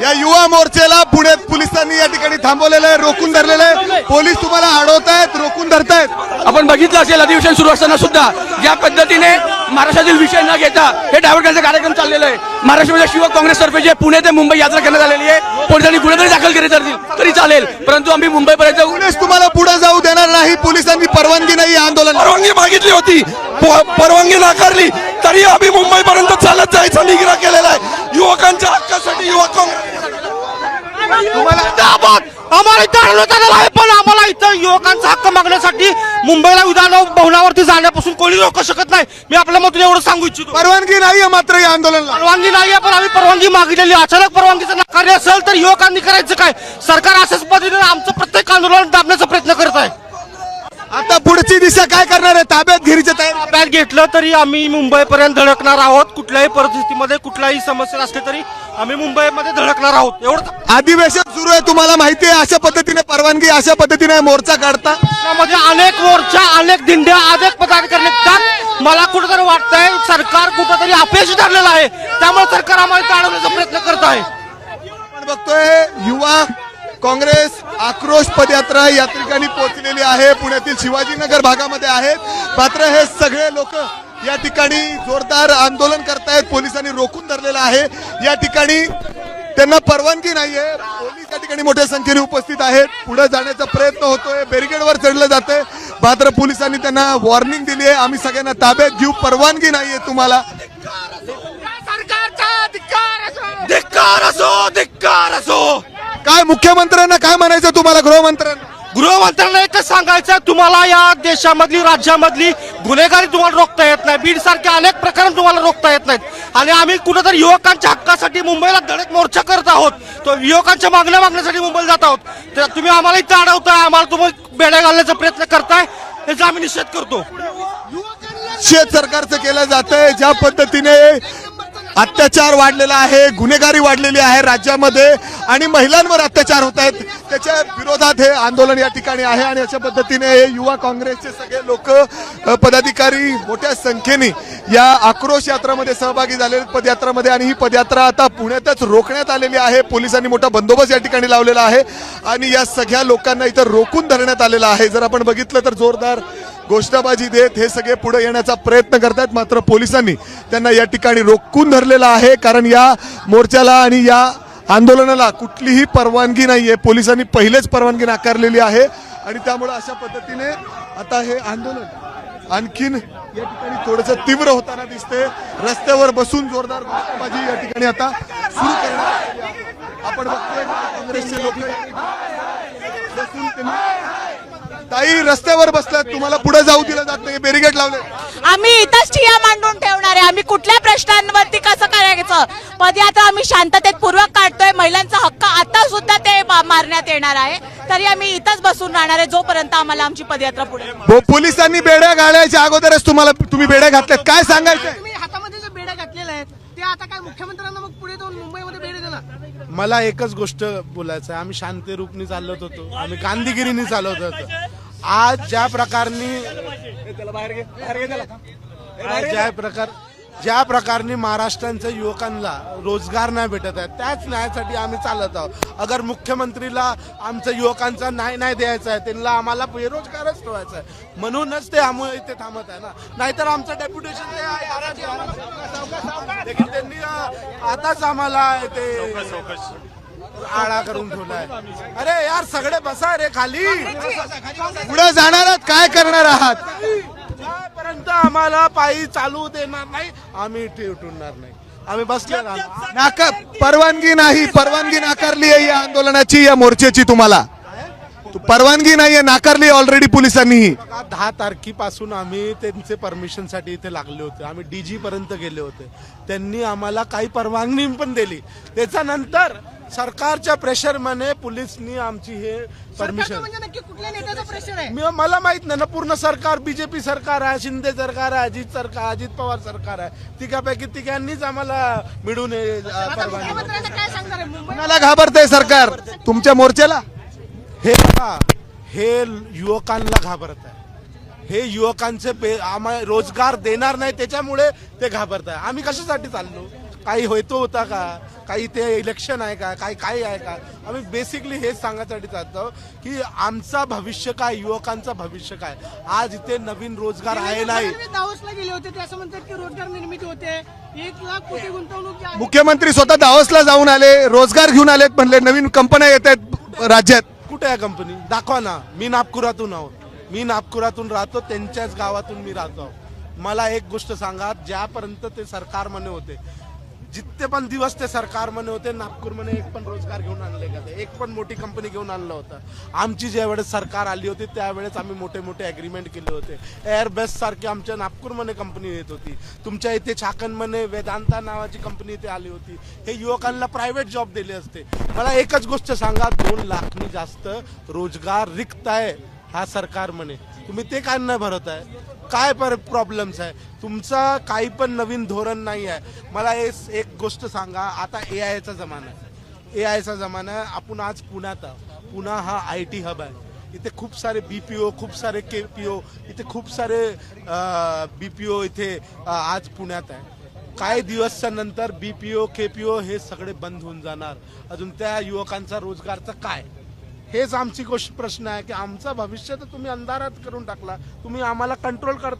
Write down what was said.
या युवा मोर्चेला पुण्यात पोलिसांनी या ठिकाणी थांबवलेलं आहे रोखून धरलेलं आहे. पोलीस तुम्हाला अडवतायत रोखून धरतायत आपण बघितलं असेल अधिवेशन सुरू असताना सुद्धा ज्या पद्धतीने महाराष्ट्रातील विषय न घेता हे डायव्हर्ट करण्याचा कार्यक्रम चाललेला आहे. महाराष्ट्रामध्ये शिव काँग्रेसतर्फे जे पुणे ते मुंबई यात्रा करण्यात आलेली आहे पोलिसांनी गुन्हे जरी दाखल केले तरी तरी चालेल. परंतु आम्ही मुंबईपर्यंत पोलीस तुम्हाला पुढे जाऊ देणार नाही पोलिसांनी परवानगी नाही आंदोलन परवानगी मागितली होती. परवानगी नाकारली तरी आम्ही मुंबईपर्यंत चालत जायचा निग्रह केलेला आहे. युवकांच्या हक्कासाठी युवक काँग्रेस आम्हाला इथं आहे पण आम्हाला इथं युवकांचा हक्क मागण्यासाठी मुंबईला विधान भवनावरती जाण्यापासून कोणी रोखू शकत नाही. मी आपल्या मधून एवढं सांगू इच्छितो. परवानगी नाहीये मात्र या आंदोलनाला. परवानगी नाहीये पण आम्ही परवानगी मागितलेली आहे. अचानक परवानगीचं नाकारले असेल तर युवकांनी करायचं काय? सरकार अशाच पद्धतीने दिशा काय करणार आहे? ताब्यात घेरीची तयारी ताब्यात घेतलं तरी आम्ही मुंबईपर्यंत धडकणार आहोत. कुठल्याही परिस्थितीमध्ये कुठल्याही समस्या असली तरी आम्ही मुंबईमध्ये धडकणार आहोत. एवढं अधिवेशन सुरू आहे तुम्हाला माहिती आहे अशा पद्धतीने परवानगी अशा पद्धतीने मोर्चा काढता. त्यामध्ये अनेक मोर्चा अनेक दिंड्या अनेक पदाधिकारी निघतात. मला कुठेतरी वाटतंय सरकार कुठेतरी अपयशी ठरलेलं आहे. त्यामुळे सरकार आम्हाला अडवण्याचा प्रयत्न करत आहे. आपण बघतोय युवा काँग्रेस आक्रोश पदयात्रा या ठिकाणी पोहोचलेली आहे. पुण्यातील शिवाजीनगर भागामध्ये आहेत. मात्र हे सगळे लोक या ठिकाणी जोरदार आंदोलन करतायत. पोलिसांनी रोखून धरलेलं आहे. या ठिकाणी त्यांना परवानगी नाहीये. पोलीस या ठिकाणी मोठ्या संख्येने उपस्थित आहेत. पुढे जाण्याचा प्रयत्न होतोय. बॅरिकेडवर चढलं जातंय. मात्र पोलिसांनी त्यांना वॉर्निंग दिली आहे. आम्ही सगळ्यांना ताब्यात घेऊ. परवानगी नाहीये तुम्हाला. धिक्कार असो धिक्कार असो. काय मुख्यमंत्र्यांना काय म्हणायचं तुम्हाला गृहमंत्र्यांना? गृहमंत्र्यांना एकच सांगायचं तुम्हाला या देशामधली राज्यामधली गुन्हेगारी तुम्हाला रोखता येत नाही. बीड सारख्या अनेक प्रकरण तुम्हाला रोखता येत नाहीत. आणि आम्ही कुठेतरी युवकांच्या हक्कासाठी मुंबईला धडक मोर्चा करत आहोत. तो युवकांच्या मागण्या मागण्यासाठी मुंबईला जात आहोत. तर तुम्ही आम्हाला इथं अडवताय आम्हाला तुम्ही बेड्या घालण्याचा प्रयत्न करताय याचा आम्ही निषेध करतो. शेत सरकारचं केलं जातंय ज्या पद्धतीने अत्याचार वाढलेला आहे गुन्हेगारी वाढलेली आहे राज्यामध्ये आणि महिलांवर अत्याचार होत आहेत. त्याच्या विरोधात हे आंदोलन या ठिकाणी आहे आणि अशा पद्धतीने हे युवा काँग्रेसचे सगळे लोक पदाधिकारी मोठ्या संख्येने या आक्रोश यात्रामध्ये सहभागी झालेले आहेत, पदयात्रामध्ये आणि ही पदयात्रा आता पुण्यातच रोखण्यात आलेली आहे. पोलिसांनी मोठा बंदोबस्त या ठिकाणी लावलेला आहे आणि या सगळ्या लोकांना इथं रोखून धरण्यात आलेला आहे. जर आपण बघितलं तर जोरदार गोष्टबाजी देत हे सगळे पुढे येण्याचा प्रयत्न करतात मात्र पोलिसांनी त्यांना या ठिकाणी रोखून धरलेलं आहे. कारण या मोर्चाला आणि या आंदोलनाला कुठलीही परवानगी नाही आहे पोलिसांनी पहिलेच परवानगी नाकारलेली आहे. आणि त्यामुळे अशा पद्धतीने आता हे आंदोलन आणखीन या ठिकाणी थोडंसं तीव्र होताना दिसते. रस्त्यावर बसून जोरदार गोष्टबाजी या ठिकाणी आता सुरू करण्यात आपण बघतोय काँग्रेसचे लोक ताई रस्त्यावर बसलात तुम्हाला पुढे जाऊ दिलं जात नाही बॅरिगेड लावले. आम्ही इथंच ठिया मांडून ठेवणार आहे. आम्ही कुठल्या प्रश्नांवरती कसं करायचं? पदयात्रा आम्ही शांततेत पूर्वक काढतोय. महिलांचा हक्क आता सुद्धा ते मारण्यात येणार आहे. तरी आम्ही इथंच बसून राहणार आहे जोपर्यंत आम्हाला आमची पदयात्रा पुढे पो- पोलिसांनी बेड्या घालायच्या अगोदरच तुम्हाला तुम्ही बेड्या घातल्यात. काय सांगायचं तुम्ही हातामध्ये जे बेड्या घातलेल्या आहेत ते आता काय मुख्यमंत्र्यांना मग पुढे जाऊन मुंबईमध्ये बेडे देणार? मला एकच गोष्ट बोलायचं आहे आम्ही शांती रूपनी चालत होतो. आम्ही गांधीगिरीने चालत होतो. आज ज्या प्रकारनी आज ज्या प्रकार ज्या प्रकारने महाराष्ट्रांच्या युवकांना रोजगार नाही भेटत आहे त्याच न्यायासाठी आम्ही चालत आहोत. अगर मुख्यमंत्रीला आमच्या युवकांचा न्याय नाही द्यायचा आहे त्यांना आम्हाला बेरोजगारच ठेवायचा आहे. म्हणूनच ते आम्ही इथे थांबत आहे ना. नाहीतर आमचं डेप्युटेशन त्यांनी अं, आताच आम्हाला ते आळा करून ठेवलाय. अरे यार सगळे बसा रे खाली. पुढे जाणार आहात काय करणार आहात? जोपर्यंत आम्हाला पायी चालू देणार नाही आम्ही इथे उठणार नाही. आम्ही बसले नाका परवानगी नाही परवानगी नाकारली आहे या आंदोलनाची या मोर्चेची तुम्हाला. तू- परवानगी नाहीये नाकारली ऑलरेडी पोलिसांनीही बघा, दहा तारखेपासून आम्ही त्यांचे परमिशनसाठी इथे लागले होते. आम्ही डीजी पर्यंत गेले होते. त्यांनी आम्हाला काही परवानगी पण दिली. त्याच्यानंतर सरकारच्या प्रेशरमध्ये पोलिसनी आमची हे परमिशन म्हणजे नक्की कुठल्या नेत्याचं प्रेशर आहे? मी मला माहीत नाही ना पूर्ण सरकार बीजेपी सरकार आहे शिंदे सरकार आहे अजित सरकार अजित पवार सरकार आहे. तिघापैकी तिघांनीच आम्हाला मिळून हे, अ, आता परवानगी मुख्यमंत्र्यांना काय सांगणार आहे? मुंबई कुणाला घाबरतंय सरकार? तुमच्या मोर्चेला? हे बघा हे युवकांना घाबरत आहे. हे युवकांचे पे आम्हाला रोजगार देणार नाही त्याच्यामुळे ते घाबरत आहे. आम्ही कशासाठी चाललो? काही होतो होता का? काही ते इलेक्शन आहे का? काही काही आहे का? आम्ही बेसिकली हेच सांगण्यासाठी चालतो की आमचा भविष्य काय युवकांचं भविष्य काय? आज इथे नवीन रोजगार आहे नाही. दावोसला गेले होते ते असं म्हणतात की रोजगार निर्मिती होते. एक लाख कोटी गुंतवणूक आहे. मुख्यमंत्री स्वतः दावसला जाऊन आले रोजगार घेऊन आलेत म्हणले नवीन कंपन्या येत आहेत राज्यात. कुठे आहे कंपनी दाखवा ना. मी नागपुरातून आहो. मी नागपुरातून राहतो त्यांच्याच गावातून मी राहतो मला एक गोष्ट सांगा ज्यापर्यंत ते सरकारमध्ये होते जितके पण दिवस ते सरकारमध्ये होते नागपूरमध्ये एक पण रोजगार घेऊन आणले का ते? एक पण मोठी कंपनी घेऊन आणलं होतं. आमची ज्या वेळेस सरकार आली होती त्यावेळेस आम्ही मोठे मोठे अग्रीमेंट केले होते. एअरबेस सारखी आमच्या नागपूरमध्ये कंपनी येत होती. तुमच्या इथे छाकणमध्ये वेदांता नावाची कंपनी इथे आली होती. हे युवकांना प्रायव्हेट जॉब दिले असते. मला एकच गोष्ट सांगा दोन लाखनी जास्त रोजगार रिक्त आहे. हा सरकार म्हणे. तुम्ही ते काय नाही भरत आहे? काय पर प्रॉब्लेम्स आहे? तुमचा काही पण नवीन धोरण नाही आहे. मला एस- एक गोष्ट सांगा. आता ए आयचा जमाना आहे. ए आयचा जमाना आहे. आपण आज पुण्यात आहोत. पुणा हा आय टी हब आहे. इथे खूप सारे बी पी ओ खूप सारे के पी ओ इथे खूप सारे बी पी ओ इथे आज पुण्यात आहे. काही दिवसच्या नंतर बी पी ओ के पी ओ हे सगळे बंद होऊन जाणार. अजून त्या युवकांचा रोजगारचा काय? हेच आमची गोष्ट प्रश्न आहे की आमचं भविष्य तर तुम्ही अंधारात करून टाकला. तुम्ही आम्हाला कंट्रोल करता.